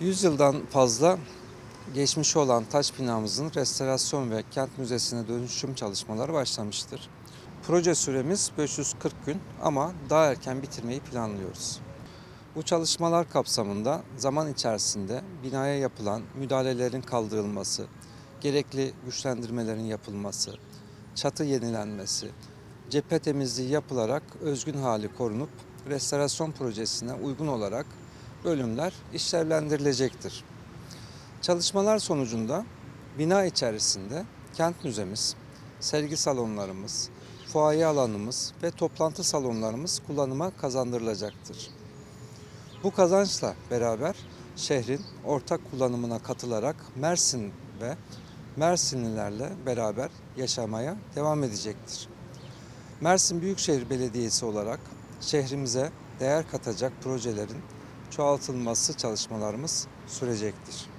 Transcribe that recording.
100 yıldan fazla geçmişi olan taş binamızın restorasyon ve kent müzesine dönüşüm çalışmaları başlamıştır. Proje süremiz 540 gün ama daha erken bitirmeyi planlıyoruz. Bu çalışmalar kapsamında zaman içerisinde binaya yapılan müdahalelerin kaldırılması, gerekli güçlendirmelerin yapılması, çatı yenilenmesi, cephe temizliği yapılarak özgün hali korunup restorasyon projesine uygun olarak bölümler işlevlendirilecektir. Çalışmalar sonucunda bina içerisinde kent müzemiz, sergi salonlarımız, fuaye alanımız ve toplantı salonlarımız kullanıma kazandırılacaktır. Bu kazançla beraber şehrin ortak kullanımına katılarak Mersin ve Mersinlilerle beraber yaşamaya devam edecektir. Mersin Büyükşehir Belediyesi olarak şehrimize değer katacak projelerin çoğaltılması çalışmalarımız sürecektir.